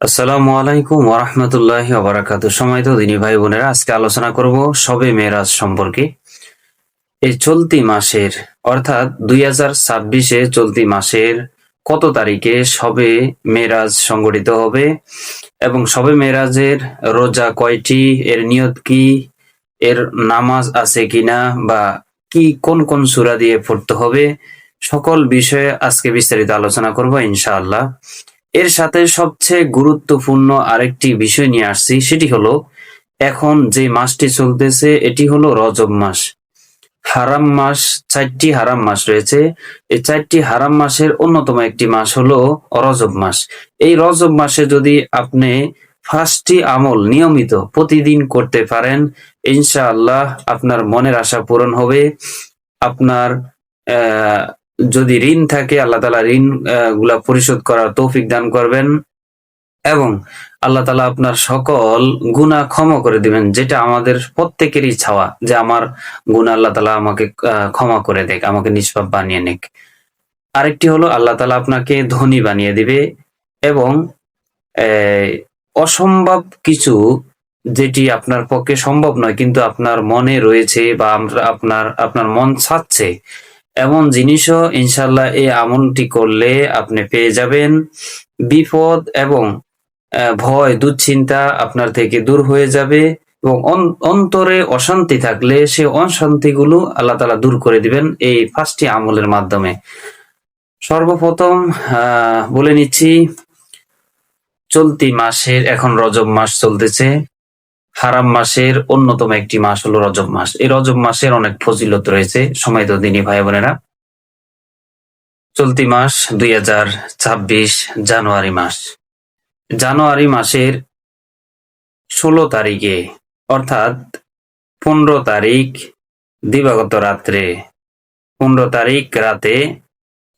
আসসালামু আলাইকুম ওরহমতুল্লাহ ওবরাকাত সময় তো দিনী ভাই বোনেরা, আজকে আলোচনা করব সবে মেরাজ সম্পর্কে। এই চলতি মাসের, অর্থাৎ দুই হাজার ছাব্বিশে চলতি মাসের কত তারিখে সবে মেরাজ সংগঠিত হবে এবং সবে মেরাজের রোজা কয়টি, এর নিয়ত কি, এর নামাজ আছে কিনা বা কি, কোন কোন সূরা দিয়ে পড়তে হবে, সকল বিষয়ে আজকে বিস্তারিত আলোচনা করব ইনশাআল্লাহ। এর সাথে সবচেয়ে গুরুত্বপূর্ণ আরেকটি বিষয় নিয়ে আসছি, সেটি হলো, এখন যে মাসটি চলতেছে, এটি হলো রজব মাস। হারাম মাস, চারটি হারাম মাস রয়েছে। এই চারটি হারাম মাসের অন্যতম একটি মাস হলো রজব মাস। এই রজব মাসে যদি আপনি ফার্স্টটি আমল নিয়মিত প্রতিদিন করতে পারেন, ইনশাআল্লাহ আপনার মনের আশা পূরণ হবে। আপনার যদি ঋণ থাকে, আল্লাহ তালা ঋণগুলা পরিশোধ করার তৌফিক দান করবেন এবং আল্লাহ তালা আপনার সকল গুনাহ ক্ষমা করে দিবেন, যেটা আমাদের প্রত্যেকেরই ছাওয়া যে আমার গুনাহ আল্লাহ তালা আমাকে ক্ষমা করে দেখ আমাকে নিষ্পাপ বানিয়ে নেক। আরেকটি হলো আল্লাহ তালা আপনাকে ধনী বানিয়ে দিবে এবং অসম্ভব কিছু যেটি আপনার পক্ষে সম্ভব নয়, কিন্তু আপনার মনে রয়েছে বা আপনার আপনার মন চাচ্ছে এমন জিনিসও ইনশাল্লাহ এই আমলটি করলে আপনি পেয়ে যাবেন। বিপদ এবং ভয়, দুশ্চিন্তা আপনার থেকে দূর হয়ে যাবে এবং অন- অন্তরে অশান্তি থাকলে সে অশান্তিগুলো আল্লাহ তালা দূর করে দিবেন এই পাঁচটি আমলের মাধ্যমে। সর্বপ্রথম বলে নিচ্ছি, চলতি মাসের, এখন রজব মাস চলতেছে। হারাম মাসের অন্যতম একটি মাস হলো রজব মাস। এই রজব মাসের অনেক ফজিলত রয়েছে, সময় তো দিনী ভাই বোনেরা। চলতি মাস দুই হাজার ছাব্বিশ জানুয়ারি মাস। জানুয়ারি মাসের ষোলো তারিখে, অর্থাৎ পনেরো তারিখ দিবাগত রাত্রে, পনেরো তারিখ রাতে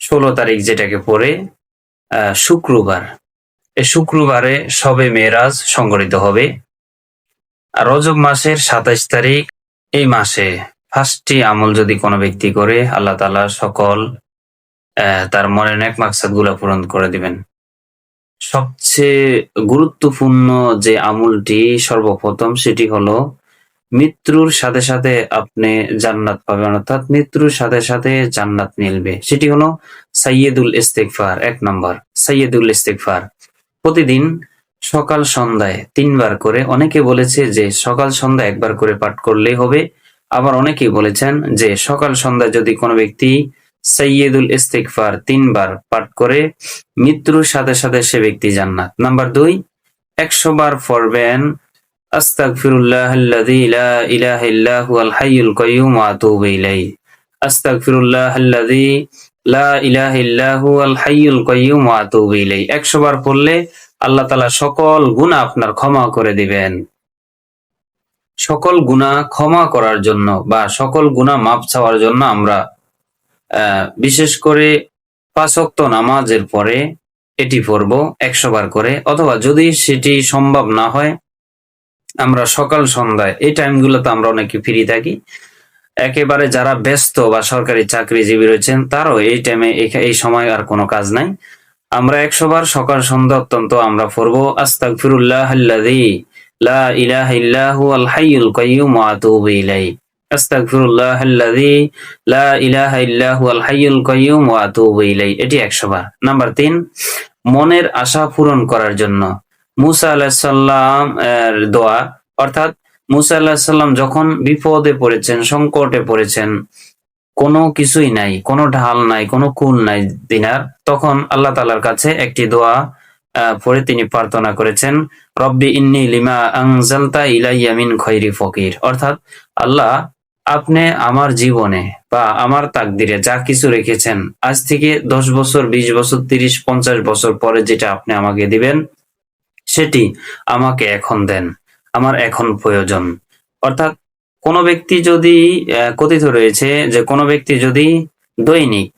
ষোলো তারিখ যেটাকে পড়ে শুক্রবার। এই শুক্রবারে সবে মেরাজ সংগঠিত হবে। রজব মাসের সাতাইশ তারিখ এই মাসে। ফার্স্টটি আমল যদি কোনো ব্যক্তি করে, আল্লাহ তালা সকল তার মনের নেক মাকসাদগুলা পূরণ করে দিবেন। সবচেয়ে গুরুত্বপূর্ণ যে আমলটি সর্বপ্রথম সেটি হলো, মৃত্যুর সাথে সাথে আপনি জান্নাত পাবেন, অর্থাৎ মৃত্যুর সাথে সাথে জান্নাত মিলবে। সেটি হলো সাইয়েদুল ইস্তেগফার, এক নম্বর সাইয়েদুল ইস্তেগফার। প্রতিদিন সকাল সন্ধ্যায় তিনবার করে অনেকে বলেছে যে সকাল সন্ধ্যা একবার করে পাঠ করলেই হবে। আবার অনেকেই বলেছেন যে সকাল সন্ধ্যায় যদি কোনো ব্যক্তি সৈয়দুল ইস্তিগফার তিনবার পাঠ করে, মৃত্যুর সাথে সাথে সে ব্যক্তি জান্নাত। নাম্বার দুই, একশো বার আতুবু ইলাইহি। আস্তাগফিরুল্লাহ একশো বার পড়লে আল্লাহ তাআলা সকল গুনাহ আপনার ক্ষমা করে দিবেন। সকল গুনাহ ক্ষমা করার জন্য বা সকল গুনাহ মাপ চাওয়ার জন্য আমরা বিশেষ করে পাঁচ ওয়াক্ত নামাজের পরে এটি পড়ব একশো বার করে। অথবা যদি সেটি সম্ভব না হয়, আমরা সকাল সন্ধ্যায়, এই টাইমগুলোতে আমরা অনেকে ফ্রি থাকি। একেবারে যারা ব্যস্ত বা সরকারি চাকরিজীবী রয়েছেন, তারও এই টাইমে এই সময় আর কোনো কাজ নাই। আমরা একশো বার সকাল সন্ধ্যা অত্যন্ত আমরা পড়ব আস্তাক ফিরুল্লাহ লা লা এটি 100 বার। নাম্বার 3 মনের আশা পূরণ করার জন্য। মুসা আলাইহিস এর দোয়া, অর্থাৎ মুসা আলাইহিস সালাম যখন বিপদে পড়েছেন, সংকটে পড়েছেন, কোনো কিছুই নাই, কোনো ঢাল নাই, কোনো কুল নাই দিনার, তখন আল্লাহ তালার কাছে একটি দোয়া পড়ে তিনি প্রার্থনা করেছেন, রব্বি ইন্নি লিমা আনজালতা ইলাইয়ামিন খৈরি ফকির। অর্থাৎ আল্লাহ আপনি আমার জীবনে বা আমার তাকদিরে যা কিছু রেখেছেন, আজ থেকে দশ বছর, বিশ বছর, তিরিশ, পঞ্চাশ বছর পরে যেটা আপনি আমাকে দিবেন, সেটি আমাকে এখন দেন। আমার এখন প্রয়োজন। অর্থাৎ কোনো ব্যক্তি যদি কথিত রয়েছে যে কোনো ব্যক্তি যদি দৈনিক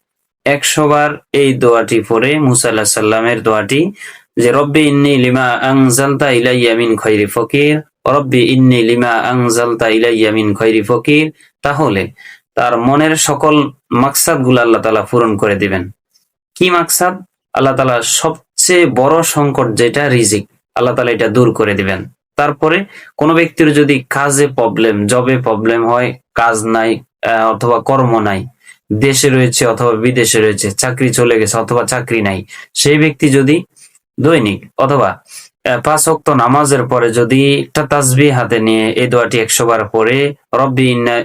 একশো বার এই দোয়াটি পরে মুসা আল্লাহ সাল্লামের দোয়াটি যে, রব্বি ইন্নি লিমা আনজালতা ইলাইয়া মিন খৈরি ফকির রব্বি ইন্নি লিমা আনজালতা ইলাইয়া মিন খৈরি ফকির তাহলে তার মনের সকল মাকসাদগুলো আল্লাহ তালা পূরণ করে দিবেন। কি মাকসাদ? আল্লাহ তালা সবচেয়ে বড় সংকট যেটা, রিজিক। আল্লাহ তালা এটা দূর করে দিবেন। তারপরে কোনো ব্যক্তির যদি কাজে প্রবলেম জবে প্রবলেম হয়, কাজ নাই অথবা কর্ম নাই, দেশে রয়েছে অথবা বিদেশে রয়েছে, চাকরি চলে গেছে অথবা চাকরি নাই, সেই ব্যক্তি যদি দৈনিক অথবা পাঁচ ওয়াক্ত নামাজের পরে যদি একটা তাসবি হাতে নিয়ে এই দোয়াটি একশো বার পরে রব্বি ইন্না-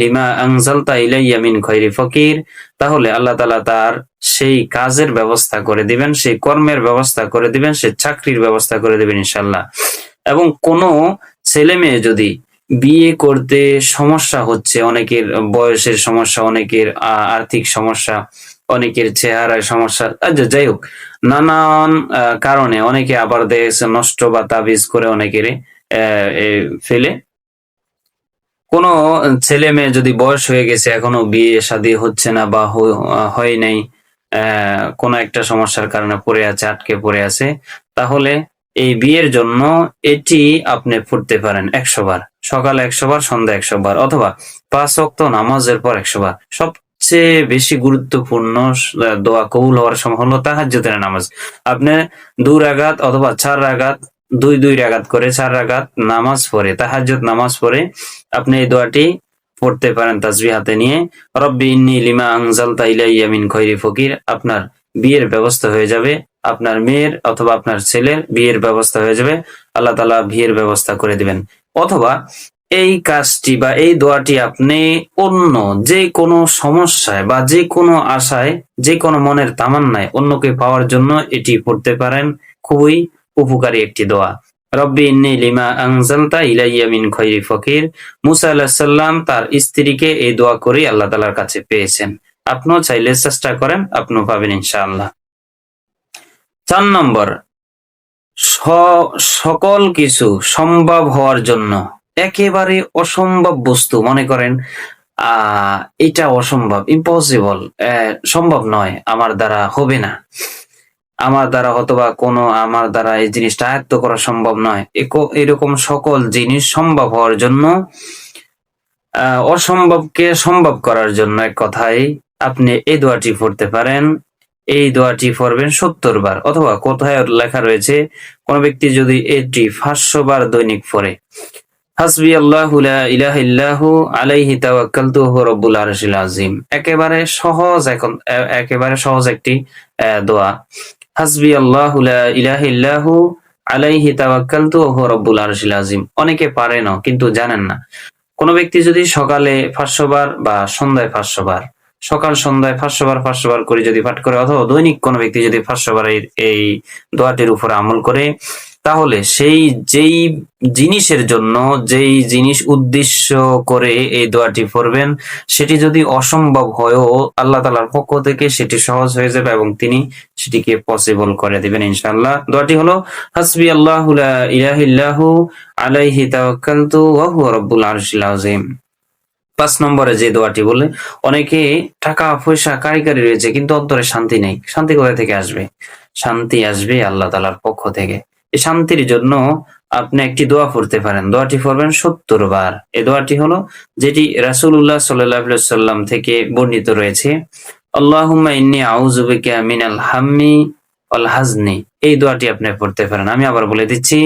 লিমা আনজালতা ইলাইয়া মিন খৈরি ফকির তাহলে আল্লাহ তালা তার সেই কাজের ব্যবস্থা করে দিবেন, সেই কর্মের ব্যবস্থা করে দিবেন, সেই চাকরির ব্যবস্থা করে দিবেন ইনশাল্লাহ এবং কোনো ছেলে মেয়ে যদি বিয়ে করতে সমস্যা হচ্ছে, অনেকের বয়সের সমস্যা, অনেকের আর্থিক সমস্যা, অনেকের চেহারায় সমস্যা আচ্ছা যাই হোক, নানান কারণে অনেকে আবার দেখেছে নষ্ট বা তাবিজ করে অনেকের ফেলে। কোনো ছেলে মেয়ে যদি বয়স হয়ে গেছে, এখনও বিয়ে শাদী হচ্ছে না বা হয় নাই কোনো একটা সমস্যার কারণে পড়ে আছে, আটকে পড়ে আছে, তাহলে এই বিয়ের জন্য এটি আপনি পড়তে পারেন একশো বার সকালে একশো বার সন্ধ্যা একশো বার অথবা পাঁচ ওয়াক্ত নামাজের পর একশো বার সবচেয়ে বেশি গুরুত্বপূর্ণ দোয়া কবুল হওয়ার সময় হলো নামাজ। আপনি দু রাগাত অথবা চার রাগাত দুই দুই রাগাত করে চার রাগাত নামাজ পড়ে, তাহাজ্জুদ নামাজ পড়ে আপনি এই দোয়াটি পড়তে পারেন তাজবি হাতে নিয়ে। রব্বি ইন্নি লিমা আনজালতা তাইলাই মিন খৈরি ফকির। আপনার বিয়ের ব্যবস্থা হয়ে যাবে। আপনার মেয়ের অথবা আপনার ছেলের বিয়ের ব্যবস্থা হয়ে যাবে। আল্লাহ তালা বিয়ের ব্যবস্থা করে দিবেন। অথবা এই কাজটি বা এই দোয়াটি আপনি অন্য যে কোনো সমস্যায় বা যে কোনো আশায়, যে কোনো মনের তামান্নায় অন্যকে পাওয়ার জন্য এটি পড়তে পারেন। খুবই উপকারী একটি দোয়া। রব্বি লিমা আনজালতা ইলাইয়া খৈরি ফকির। মুসা আলাহিস সাল্লাম তার স্ত্রীকে এই দোয়া করে আল্লাহ তালার কাছে পেয়েছেন। আপনিও চাইলে চেষ্টা করেন, আপনিও পাবেন ইনশাআল্লাহ। চার নম্বর সকল কিছু সম্ভব হওয়ার জন্য একেবারে অসম্ভব বস্তু, মনে করেন আহ এটা অসম্ভব ইম্পসিবল সম্ভব নয়, আমার দ্বারা হবে না। আমার দ্বারা হয়তোবা কোনো, আমার দ্বারা এই জিনিসটা আয়ত্ত করা সম্ভব নয়। এরকম সকল জিনিস সম্ভব হওয়ার জন্য অসম্ভবকে সম্ভব করার জন্য এক কথায় আপনি এই দোয়াটি পড়তে পারেন। এই দোয়াটি পড়বেন সত্তর বার অথবা কোথায় লেখা রয়েছে, কোন ব্যক্তি যদি এটি পাঁচশো বার দৈনিক পড়ে। হাসবি আল্লাহু ইলাহা ইল্লাহু আলাইহি রাব্বুল আরশিল আযীম। একেবারে সহজ এখন, একেবারে সহজ একটি দোয়া। হাসবি আল্লাহু ইলাহা ইল্লাহু আলাইহি তাওয়াক্কালতু হুয়া রাব্বুল আরশিল আযীম। অনেকে পারে না, কিন্তু জানেন না। কোন ব্যক্তি যদি সকালে পাঁচশো বার বা সন্ধ্যায় পাঁচশো বার সকাল সন্ধ্যায় পাঁচশো বার পাঁচশো বার করে যদি পাঠ করে, অথবা দৈনিক কোনো ব্যক্তি যদি পাঁচশো বার এই- দোয়াটির উপর আমল করে, তাহলে সেই যেই জিনিসের জন্য, যেই জিনিস উদ্দেশ্য করে এই দোয়াটি পড়বেন, সেটি যদি অসম্ভব হয়েও, আল্লাহ তালার পক্ষ থেকে সেটি সহজ হয়ে যাবে এবং তিনি সেটিকে পসিবল করে দিবেন ইনশাআল্লাহ। দোয়াটি হলো, হাসবি আল্লাহ লা ইলাহা ইল্লাহু আলাইহি তাওয়াক্কালতু ওয়া হুয়া রাব্বুল আরশিল আযীম। পাঁচ নম্বরে যে দোয়াটি বলে অনেকে টাকা, পয়সা, কারিগরি রয়েছে, কিন্তু অন্তরে শান্তি নেই। শান্তি কোথা থেকে আসবে? শান্তি আসবে আল্লাহ তালার পক্ষ থেকে। এই শান্তির জন্য আপনি একটি দোয়া পড়তে পারেন। দোয়াটি পড়বেন সত্তর বার। এই দোয়াটি হলো যেটি আলাইহি সাল্লাম থেকে বর্ণিত রয়েছে। আল্লাহুম্মা ইন্নী হাম্মি ওয়াল হাজনি। এই দোয়াটি আপনি পড়তে পারেন। আমি আবার বলে দিচ্ছি,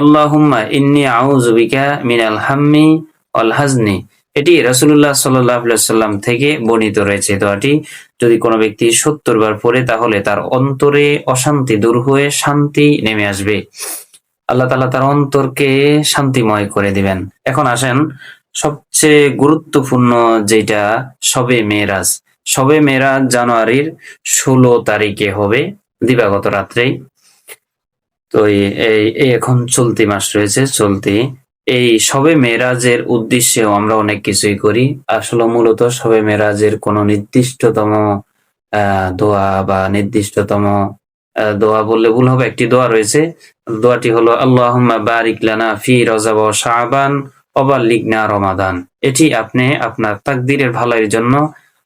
আল্লাহুম্মা ইন্নী আউযু বিকা মিনাল হাম্মি ওয়াল হাজনি। এটি সাল্লাল্লাহু সাল্লাম থেকে বর্ণিত রয়েছে। দোয়াটি যদি কোনো ব্যক্তি সত্তর বার পড়ে, তাহলে তার অন্তরে অশান্তি দূর হয়ে শান্তি নেমে আসবে। আল্লাহ তাআলা তার অন্তরকে শান্তিময় করে দিবেন। এখন আসেন সবচেয়ে গুরুত্বপূর্ণ যেটা সবে মেরাজ সবে মেয়েরাজ জানুয়ারির ষোলো তারিখে হবে, দিবাগত রাত্রেই। তো এই এখন চলতি মাস রয়েছে, চলতি এই সবে মেরাজের উদ্দেশ্যেও আমরা অনেক কিছুই করি। আসলে মূলত সবে মেরাজের কোনো নির্দিষ্টতম দোয়া বা নির্দিষ্টতম দোয়া বললে ভুল হবে, একটি দোয়া রয়েছে। দোয়াটি হলো, আল্লাহুম্মা বারিক লানা ফি রজব ও শাবান অবাল্লিগনা রমাদান। এটি আপনি আপনার তাকদিরের ভালোর জন্য,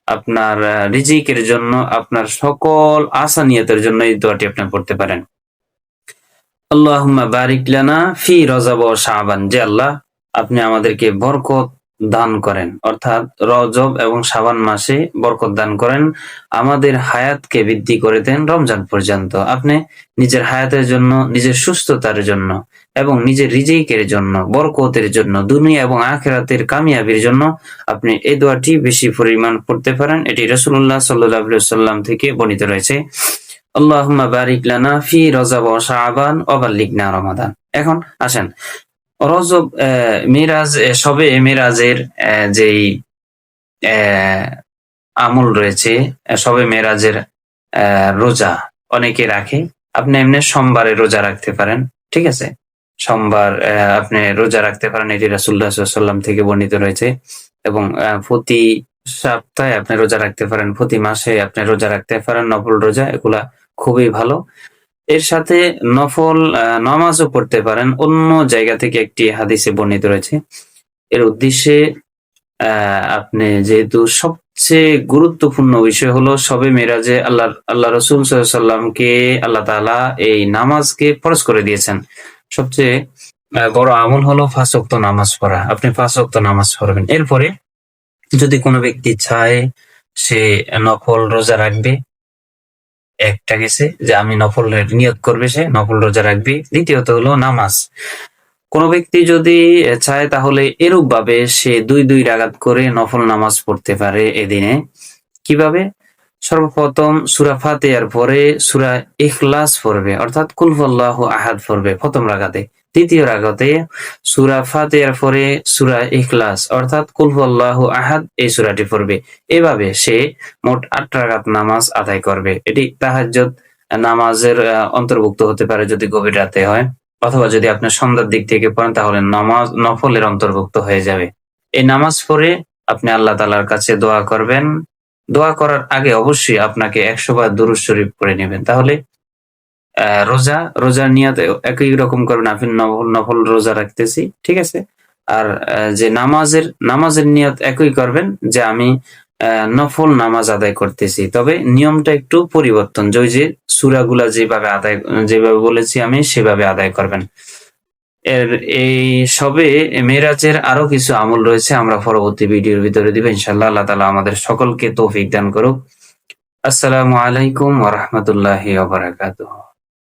আপনার রিজিকের জন্য, আপনার সকল আসানিয়তের জন্য এই দোয়াটি আপনি পড়তে পারেন। আল্লাহুম্মা বারিক লানা ফি রজব ও শাবান, যে আল্লাহ আপনি আমাদেরকে বরকত দান করেন। অর্থাৎ রজব এবং শাবান মাসে বরকত দান করেন, আমাদের হায়াতকে বৃদ্ধি করে দেন রমজান পর্যন্ত। আপনি নিজের হায়াতের জন্য, নিজের সুস্থতার জন্য এবং নিজের রিজিকের জন্য, বরকতের জন্য, দুনিয়া এবং আখেরাতের কামিয়াবির জন্য আপনি এই দোয়াটি বেশি পরিমাণ পড়তে পারেন। এটি রসুল্লাহ সাল্লাহ সাল্লাম থেকে বর্ণিত রয়েছে। আল্লাহুম্মা বারিক লানা ফি রজব ও শাবান ও বাল্লিগনা রমাদান। এখন আসেন। রজব মিরাজ সবে মিরাজের যেই আমল রয়েছে সবে মেরাজের রোজা অনেকে রাখে। আপনি এমনি সোমবারে রোজা রাখতে পারেন, ঠিক আছে? সোমবার আপনি রোজা রাখতে পারেন, এটি রাসুল্লাহ সাল্লাম থেকে বর্ণিত রয়েছে। এবং প্রতি সপ্তাহে আপনি রোজা রাখতে পারেন, প্রতি মাসে আপনি রোজা রাখতে পারেন, নফল রোজা, এগুলা খুবই ভালো। এর সাথে নফল নামাজও পড়তে পারেন। অন্য জায়গা থেকে একটি হাদিসে বর্ণিত রয়েছে। এর উদ্দেশ্যে আপনি যেহেতু সবচেয়ে গুরুত্বপূর্ণ বিষয় হলো সবে মেরাজে আল্লাহ আল্লাহ রসুল সাল্লামকে আল্লাহ তাআলা এই নামাজকে ফরজ করে দিয়েছেন। সবচেয়ে বড় আমল হলো ফাঁসক্ত নামাজ পড়া। আপনি ফাঁসক্ত নামাজ পড়বেন। এরপরে যদি কোনো ব্যক্তি চায় সে নফল রোজা রাখবে একটা গেছে যে আমি নফল নিয়োগ করবে সে, নফল রোজা রাখবি। দ্বিতীয়ত হলো নামাজ। কোন ব্যক্তি যদি চায় তাহলে এরূপ ভাবে সে দুই দুই রাগাত করে নফল নামাজ পড়তে পারে এদিনে। কীভাবে? সর্বপ্রথম সুরা ফাতেয়ার পরে সুরা ইখলাস পড়বে, অর্থাৎ কুলফল্লাহ আহাদ পড়বে প্রথম রাগাতে দ্বিতীয় রাগাতে সুরা ফাতিহার পরে সুরা ইখলাস, অর্থাৎ কুলফল্লাহ আহাদ, এই সুরাটি পড়বে। এভাবে সে মোট আট রাগাত নামাজ আদায় করবে। এটি তাহাজ্জুদ নামাজের অন্তর্ভুক্ত হতে পারে যদি গভীর রাতে হয়, অথবা যদি আপনি সন্ধ্যার দিক থেকে পড়েন, তাহলে নামাজ, নফলের অন্তর্ভুক্ত হয়ে যাবে। এই নামাজ পড়ে আপনি আল্লাহ তালার কাছে দোয়া করবেন। দোয়া করার আগে অবশ্যই আপনাকে একশো বার দুরুদ শরীফ পড়ে নেবেন। তাহলে রোজা, রোজার নিয়ত একই রকম করবেন। আপনি নফল নফল রোজা রাখতেছি, ঠিক আছে? আর যে নামাজের নামাজের নিয়ত একই করবেন, যে আমি নফল নামাজ আদায় করতেছি। তবে নিয়মটা একটু পরিবর্তন। যে যে সুরাগুলা যেভাবে আদায়, যেভাবে বলেছি আমি, সেভাবে আদায় করবেন। এর, এই সবে মেরাজের আরও কিছু আমল রয়েছে, আমরা পরবর্তী ভিডিওর ভিতরে দিব। ইনশাল্লাহ আল্লাহ তালা আমাদের সকলকে তৌফিক দান করুক। আসসালামু আলাইকুম ওয়া রাহমাতুল্লাহি ওয়া বারাকাতুহু।